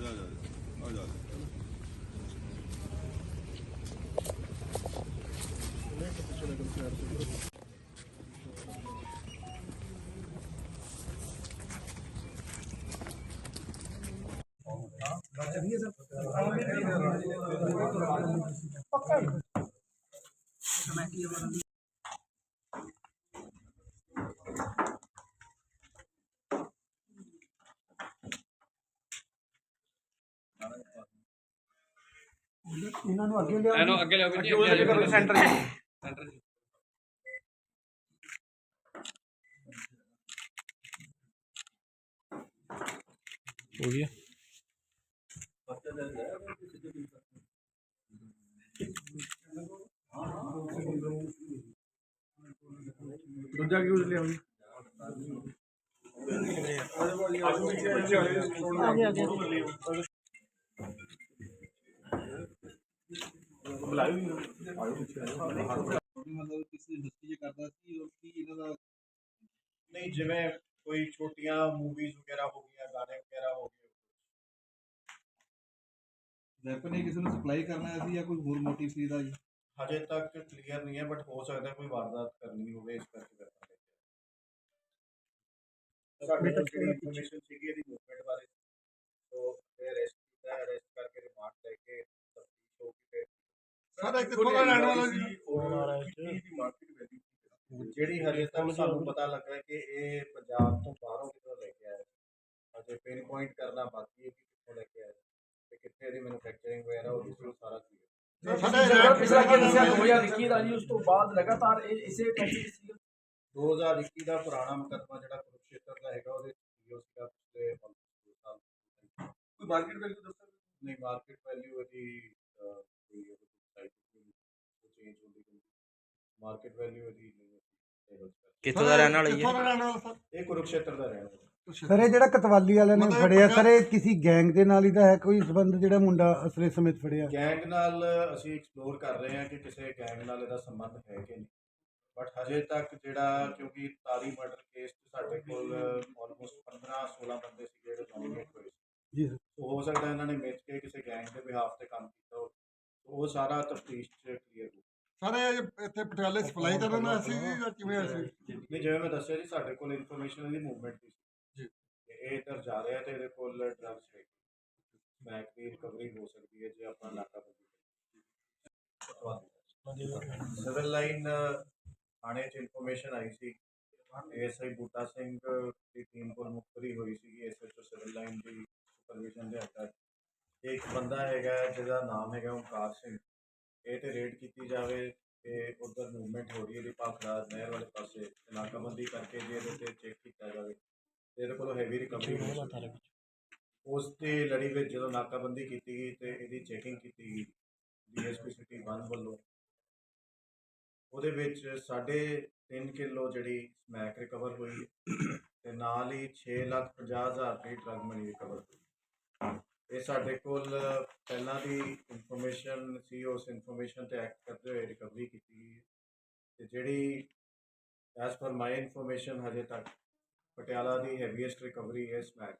ਜਾ ਆ ਜਾ। ਪੱਕਾ ਇਹਨਾਂ ਨੂੰ ਅੱਗੇ ਲਿਆ ਇਹਨੂੰ ਅੱਗੇ ਲਿਆਓ ਜੀ ਅੱਗੇ ਲਿਆਓ ਸੈਂਟਰ ਸੈਂਟਰ ਹੋ ਗਿਆ। ਦੂਜਾ ਕਿਉਂ ਲਿਆ ਜੀ ਮਤਲਬ ਕਿਸ ਇੰਡਸਟਰੀ 'ਚ ਕਰਦਾ ਸੀ ਔਰ ਕੀ ਇਹਨਾਂ ਦਾ ਨਹੀਂ ਜਿਵੇਂ ਕੋਈ ਛੋਟੀਆਂ ਮੂਵੀਜ਼ ਵਗੈਰਾ ਹੋ ਗਈਆਂ ਗਾਣੇ ਵਗੈਰਾ ਹੋ ਗਏ ਵੈਪਨ ਇਹ ਕਿਸੇ ਨੂੰ ਸਪਲਾਈ ਕਰਨਾ ਸੀ ਜਾਂ ਕੋਈ ਹੋਰ ਮੋਟਿਵ ਸੀ ਦਾ ਜੀ ਹਜੇ ਤੱਕ ਕਲੀਅਰ ਨਹੀਂ ਹੈ ਬਟ ਹੋ ਸਕਦਾ ਕੋਈ ਵਾਰਦਾਤ ਕਰਨੀ ਹੋਵੇ ਇਸ ਕਰਕੇ ਵੈਪਨ ਸਾਡੇ ਕੋਲ ਜਿਹੜੀ ਇਨਫੋਰਮੇਸ਼ਨ ਸੀਗੀ ਇਹਦੀ ਮੂਵਮੈਂਟ ਬਾਰੇ। ਸੋ ਇਹ ਅਰੈਸਟ ਕੀਤਾ ਅਰੈਸਟ ਕਰਕੇ ਰਿਮਾਂਡ ਲੈ ਕੇ ਤਫਤੀਸ਼ ਹੋ ਕੇ ਸਾਡਾ ਵਾਲਾ ਜੀ ਜਿਹੜੀ ਹਜੇ ਤੱਕ ਸਾਨੂੰ ਪਤਾ ਲੱਗਾ ਕਿ ਇਹ ਪੰਜਾਬ ਤੋਂ ਬਾਹਰੋਂ ਕਿਤੋਂ ਲੈ ਕੇ ਆਇਆ ਹੈ। ਅਜੇ ਪਿਨ ਪੁਆਇੰਟ ਕਰਨਾ ਬਾਕੀ ਹੈ ਕਿ ਕਿੱਥੋਂ ਲੈ ਕੇ ਆਇਆ ਹੈ ਤੇ ਕਿੱਥੇ ਇਹਦੀ ਮੈਨੂਫੈਕਚਰਿੰਗ ਵਗੈਰਾ ਉਹ ਵੀ ਸਾਰਾ ਕਲੀਅਰ ਸਾਡਾ ਪਿਛਲਾ ਕੀ ਦੱਸਿਆ 2021 ਦਾ ਜੀ ਉਸ ਤੋਂ ਬਾਅਦ ਲਗਾਤਾਰ ਇਹ ਇਸੇ ਟੌਪਿਕ ਸੀ 2021 ਦਾ ਪੁਰਾਣਾ ਮੁਕੱਦਮਾ ਜਿਹੜਾ ਕੁਰੂਕਸ਼ੇਤਰ ਦਾ ਹੈਗਾ ਉਹਦੇ ਸੀਓ ਸੀਗਾ ਪਿਛਲੇ ਦੋ ਸਾਲ ਕੋਈ ਮਾਰਕੀਟ ਵੈਲਿਊ ਦੱਸੋ ਨਹੀਂ ਮਾਰਕੀਟ ਵੈਲਿਊ ਇਹਦੀ ਮਾਰਕੀਟ ਵੈਲਿਊ ਇਹਦੀ ਹੈ ਕਿੱਥੋਂ ਦਾ ਰਹਿਣ ਵਾਲਾ ਜੀ ਕਿੱਥੋਂ ਦਾ ਰਹਿਣ ਵਾਲਾ ਸਰ? ਇਹ ਕੁਰੂਕਸ਼ੇਤਰ ਦਾ ਰਹਿਣ ਵਾਲਾ। ਸਰ ਇਹ ਜਿਹੜਾ ਕਤਵਾਲੀ ਵਾਲਿਆਂ ਨੇ ਮਤਲਬ ਫੜਿਆ ਸਰ ਇਹ ਕਿਸੇ ਗੈਂਗ ਦੇ ਨਾਲ ਹੀ ਤਾਂ ਹੈ? ਕੋਈ ਸੰਬੰਧ ਜਿਹੜਾ ਮੁੰਡਾ ਅਸਲੇ ਸਮੇਤ ਫੜਿਆ? ਗੈਂਗ ਨਾਲ ਅਸੀਂ ਐਕਸਪਲੋਰ ਕਰ ਰਹੇ ਹਾਂ ਕਿ ਕਿਸੇ ਗੈਂਗ ਨਾਲ ਇਹਦਾ ਸੰਬੰਧ ਹੈ ਕਿ ਨਹੀਂ। ਬਟ ਹਜੇ ਤੱਕ ਜਿਹੜਾ ਕਿਉਂਕਿ ਤਾਰੀ ਮਰਡਰ ਕੇਸ 'ਚ ਸਾਡੇ ਕੋਲ ਆਲਮੋਸਟ 15 16 ਬੰਦੇ ਸੀਗੇ ਜਿਹੜੇ ਨੋਮੀਨੇਟ ਹੋਏ ਸੀ। ਜੀ ਸਰ। ਸੋ ਹੋ ਸਕਦਾ ਇਹਨਾਂ ਨੇ ਮਿਲ ਕੇ ਕਿਸੇ ਗੈਂਗ ਦੇ ਬਿਹਾਫ ਤੇ ਕੰਮ ਕੀਤਾ ਹੋਵੇ। ਸੋ ਉਹ ਸਾਰਾ ਤਫਤੀਸ਼ 'ਚ ਕਲੀਅਰ ਹੋ ਸਾਰੇ ਇੱਥੇ ਪਟਿਆਲੇ ਸਪਲਾਈ ਕਰਨ ਆਏ ਸੀ ਜਾਂ ਕਿਵੇਂ ਆਏ ਸੀ? ਨਹੀਂ ਜਿਵੇਂ ਮੈਂ ਦੱਸਿਆ ਜੀ ਸਾਡੇ ਕੋਲ ਇਨਫੋਰਮੇਸ਼ਨ ਇਹਦੀ ਮੂਵਮੈਂਟ ਦੀ ਸੀ। ਜੀ। ਤੇ ਇਹ ਇੱਧਰ ਜਾ ਰਿਹਾ ਤੇ ਇਹਦੇ ਕੋਲ ਡਰੱਗਸ ਹੈ ਬੈਕ ਦੀ ਰਿਕਵਰੀ ਹੋ ਸਕਦੀ ਹੈ ਜੇ ਆਪਾਂ ਨਾਕਾਬੰਦੀ ਸਿਵਲ ਲਾਈਨ ਥਾਣੇ 'ਚ ਇਨਫੋਰਮੇਸ਼ਨ ਆਈ ਸੀ। ਐਸਆਈ ਬੂਟਾ ਸਿੰਘ ਦੀ ਟੀਮ ਕੋਲ ਮੁਖਬਰੀ ਹੋਈ ਸੀ ਐਸਐਚਓ ਸਿਵਲ ਲਾਈਨ ਦੀ ਸੁਪਰਵਿਜ਼ਨ ਦੇ ਹੱਥ ਇੱਕ ਬੰਦਾ ਹੈਗਾ ਜਿਹਦਾ ਨਾਮ ਹੈਗਾ ਓਮਕਾਰ ਸਿੰਘ। ਇਹ ਤੇ ਰੇਡ ਕੀਤੀ ਜਾਵੇ ਤੇ ਉਧਰ ਮੂਵਮੈਂਟ ਹੋ ਰਹੀ ਹੈ ਦੀ ਭਾਖੜਾ ਨਹਿਰ ਵਾਲੇ ਪਾਸੇ ਤੇ ਨਾਕਾਬੰਦੀ ਕਰਕੇ ਜੇ ਇਹਦੇ ਤੇ ਚੈੱਕ ਕੀਤਾ ਜਾਵੇ। ਤੇ ਇਹਦੇ ਕੋਲੋਂ ਹੈਵੀ ਰਿਕਵਰੀ ਹੋ ਸਕਦੀ ਉਸ ਦੀ ਲੜੀ ਵਿੱਚ ਜਦੋਂ ਨਾਕਾਬੰਦੀ ਕੀਤੀ ਗਈ ਤੇ ਇਹਦੀ ਚੈਕਿੰਗ ਕੀਤੀ ਗਈ ਡੀਐਸਪੀ ਸਿਟੀ 1 ਵੱਲੋਂ। ਉਹਦੇ ਵਿੱਚ 3.5 ਕਿਲੋ ਜਿਹੜੀ ਸਮੈਕ ਰਿਕਵਰ ਹੋਈ ਤੇ ਨਾਲ ਹੀ 6 ਲੱਖ 50 ਹਜ਼ਾਰ ਦੀ ਡਰਗ ਮਨੀ ਰਿਕਵਰ ਹੋਈ ਇਹ ਸਾਡੇ ਕੋਲ ਪਹਿਲਾਂ ਦੀ ਇਨਫੋਰਮੇਸ਼ਨ ਸੀ, ਉਸ ਇਨਫੋਰਮੇਸ਼ਨ ਤੇ ਐਕਟ ਕਰਦੇ ਹੋਏ ਰਿਕਵਰੀ ਕੀਤੀ ਗਈ ਹੈ। ਤੇ ਜਿਹੜੀ ਐਸ ਪਰ ਮਾਈ ਇਨਫੋਰਮੇਸ਼ਨ ਹਜੇ ਤੱਕ ਪਟਿਆਲਾ ਦੀ ਹੈਵੀਐਸਟ ਰਿਕਵਰੀ ਹੈ ਸਮੈਕ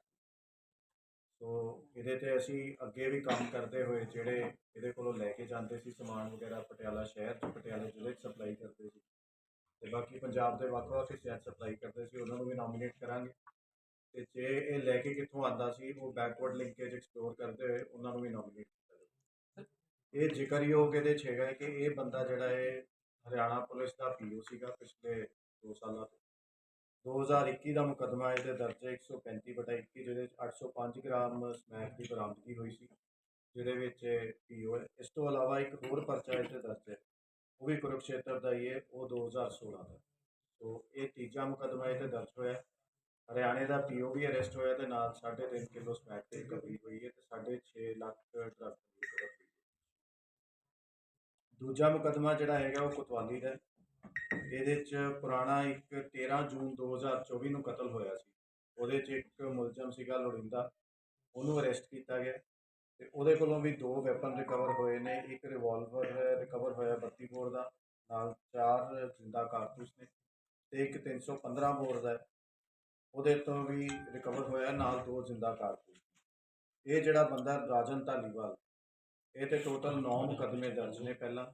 ਸੋ ਇਹਦੇ ਤੇ ਅਸੀਂ ਅੱਗੇ ਵੀ ਕੰਮ ਕਰਦੇ ਹੋਏ ਜਿਹੜੇ ਇਹਦੇ ਕੋਲੋਂ ਲੈ ਕੇ ਜਾਂਦੇ ਸੀ ਸਮਾਨ ਵਗੈਰਾ ਪਟਿਆਲਾ ਸ਼ਹਿਰ ਚ, ਪਟਿਆਲਾ ਜ਼ਿਲ੍ਹੇ ਚ ਸਪਲਾਈ ਕਰਦੇ ਸੀ। ਤੇ ਬਾਕੀ ਪੰਜਾਬ ਦੇ ਵੱਖ-ਵੱਖ ਹਿੱਸਿਆਂ 'ਚ ਸਪਲਾਈ ਕਰਦੇ ਸੀ, ਉਹਨਾਂ ਨੂੰ ਵੀ ਨੋਮੀਨੇਟ ਕਰਾਂਗੇ। ਤੇ ਜੇ ਇਹ ਲੈ ਕੇ ਕਿੱਥੋਂ ਆਂਦਾ ਸੀ, ਉਹ ਬੈਕਵਰਡ ਲਿੰਕੇਜ ਐਕਸਪਲੋਰ ਕਰਦੇ ਹੋਏ ਉਹਨਾਂ ਨੂੰ ਵੀ ਨੋਮੀਨੇਟ ਕੀਤਾ ਜਾਵੇ ਇਹ ਜ਼ਿਕਰਯੋਗ ਇਹਦੇ 'ਚ ਹੈਗਾ ਹੈ ਕਿ ਇਹ ਬੰਦਾ ਜਿਹੜਾ ਹੈ, ਹਰਿਆਣਾ ਪੁਲਿਸ ਦਾ ਪੀਓ ਸੀਗਾ ਪਿਛਲੇ 2 ਸਾਲਾਂ ਤੋਂ। 2021 ਦਾ ਮੁਕੱਦਮਾ ਇਹਦੇ ਦਰਜ ਹੈ 135 ਬਟਾ 21 ਜਿਹਦੇ ਵਿੱਚ 805 ਗ੍ਰਾਮ ਸਮੈਕ ਦੀ ਬਰਾਮਦਗੀ ਹੋਈ ਸੀ, ਜਿਹਦੇ ਵਿੱਚ ਪੀਓ ਹੈ। ਇਸ ਤੋਂ ਇਲਾਵਾ ਇੱਕ ਹੋਰ ਪਰਚਾ ਇਹਦੇ ਦਰਜ ਹੈ, ਉਹ ਵੀ ਕੁਰੂਕਸ਼ੇਤਰ ਦਾ ਹੀ ਹੈ, ਉਹ 2016 ਦਾ। ਸੋ ਇਹ ਤੀਜਾ ਮੁਕੱਦਮਾ ਇਹਦੇ ਦਰਜ ਹੋਇਆ ਹਰਿਆਣੇ ਦਾ ਪੀਓ ਵੀ ਅਰੈਸਟ ਹੋਇਆ ਤੇ ਨਾਲ 3.5 ਕਿਲੋ ਸਮੈਕ ਦੀ ਰਿਕਵਰੀ ਹੋਈ ਹੈ ਤੇ 6.5 ਲੱਖ ਡਰੱਗ ਹੋਈ ਦੂਜਾ ਮੁਕੱਦਮਾ ਜਿਹੜਾ ਹੈਗਾ ਉਹ ਕੋਤਵਾਲੀ ਦਾ ਇਹਦੇ ਚ ਪੁਰਾਣਾ ਇੱਕ 13 ਜੂਨ 2024 ਨੂੰ ਕਤਲ ਹੋਇਆ ਸੀ। ਉਹਦੇ ਚ ਇੱਕ ਮੁਲਜ਼ਮ ਸੀਗਾ ਲੋੜਿੰਦਾ, ਉਹਨੂੰ ਅਰੈਸਟ ਕੀਤਾ ਗਿਆ। ਤੇ ਉਹਦੇ ਕੋਲੋਂ ਵੀ ਦੋ ਵੈਪਨ ਰਿਕਵਰ ਹੋਏ ਨੇ, ਇੱਕ ਰਿਵਾਲਵਰ ਰਿਕਵਰ ਹੋਇਆ 32 ਬੋਰ ਦਾ, ਨਾਲ ਚਾਰ ਜਿੰਦਾ ਕਾਰਤੂਸ ਨੇ ਤੇ ਇੱਕ 315 ਬੋਰ ਦਾ ਉਹਦੇ ਤੋਂ ਵੀ ਰਿਕਵਰ ਹੋਇਆ, ਨਾਲ ਦੋ ਜਿੰਦਾ ਕਾਰਤੂਸ ਇਹ ਜਿਹੜਾ ਬੰਦਾ ਰਾਜਨ ਧਾਲੀਵਾਲ, ਇਹ ਤੇ ਟੋਟਲ 9 ਮੁਕੱਦਮੇ ਦਰਜ ਨੇ ਪਹਿਲਾਂ।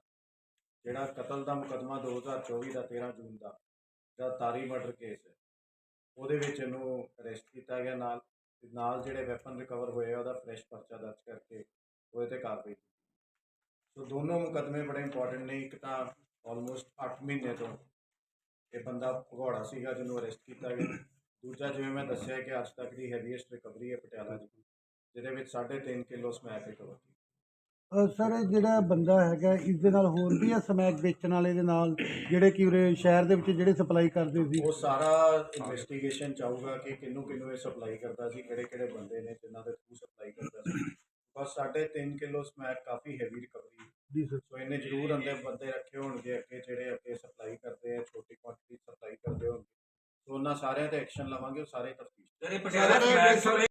ਜਿਹੜਾ ਕਤਲ ਦਾ ਮੁਕੱਦਮਾ 2024 ਦਾ 13 ਜੂਨ ਦਾ, ਜਿਹੜਾ ਤਾਰੀ ਮਰਡਰ ਕੇਸ ਹੈ, ਉਹਦੇ ਵਿੱਚ ਇਹਨੂੰ ਅਰੈਸਟ ਕੀਤਾ ਗਿਆ ਨਾਲ। ਤੇ ਨਾਲ ਜਿਹੜੇ ਵੈਪਨ ਰਿਕਵਰ ਹੋਏ ਆ, ਉਹਦਾ ਫਰੈਸ਼ ਪਰਚਾ ਦਰਜ ਕਰਕੇ ਉਹਦੇ ਤੇ ਕਾਰਵਾਈ ਸੋ ਦੋਨੋਂ ਮੁਕੱਦਮੇ ਬੜੇ ਇੰਪੋਰਟੈਂਟ ਨੇ। ਇੱਕ ਤਾਂ ਆਲਮੋਸਟ 8 ਮਹੀਨੇ ਤੋਂ ਇਹ ਬੰਦਾ ਭਗੌੜਾ ਸੀਗਾ ਜਿਹਨੂੰ ਅਰੈਸਟ ਕੀਤਾ ਗਿਆ। ਦੂਜਾ ਜਿਵੇਂ ਮੈਂ ਦੱਸਿਆ ਕਿ ਅੱਜ ਤੱਕ ਦੀ ਹੈਵੀਐਸਟ ਰਿਕਵਰੀ ਹੈ ਪਟਿਆਲਾ ਦੀ ਜਿਹਦੇ ਵਿੱਚ 3.5 ਕਿਲੋ ਸਮੈਕ ਰਿਕਵਰ ਸਰ ਜਿਹੜਾ ਬੰਦਾ ਹੈਗਾ ਇਸ ਦੇ ਨਾਲ ਹੋਰ ਵੀ ਆ ਸਮੈਕ ਵੇਚਣ ਵਾਲੇ ਦੇ ਨਾਲ ਜਿਹੜੇ ਕਿ ਉਰੇ ਸ਼ਹਿਰ ਦੇ ਵਿੱਚ ਜਿਹੜੇ ਸਪਲਾਈ ਕਰਦੇ ਸੀ? ਉਹ ਸਾਰਾ ਇਨਵੈਸਟੀਗੇਸ਼ਨ ਚਾਹੂਗਾ ਕਿ ਕਿੰਨੂੰ ਕਿੰਨੂੰ ਇਹ ਸਪਲਾਈ ਕਰਦਾ ਸੀ ਕਿਹੜੇ ਕਿਹੜੇ ਬੰਦੇ ਨੇ ਜਿਨ੍ਹਾਂ ਦੇ ਥਰੂ ਸਪਲਾਈ ਕਰਦਾ ਸੀ। ਬਸ 3.5 ਕਿਲੋ ਸਮੈਕ ਕਾਫੀ ਹੈਵੀ ਰਿਕਵਰੀ ਜੀ ਸਰ। ਸੋ ਇਹਨੇ ਜ਼ਰੂਰ ਅੰਦਰ ਬੰਦੇ ਰੱਖੇ ਹੋਣਗੇ ਅੱਗੇ ਜਿਹੜੇ ਅੱਗੇ ਸਪਲਾਈ ਕਰਦੇ ਆ ਛੋਟੀ ਕੁਆਂਟੀਟੀ ਸਪਲਾਈ ਕਰਦੇ ਹੋਣਗੇ ਸੋ ਉਹਨਾਂ ਸਾਰਿਆਂ ਤੇ ਐਕਸ਼ਨ ਲਵਾਂਗੇ ਉਹ ਸਾਰੇ ਤਫਤੀਸ਼ ਸਰ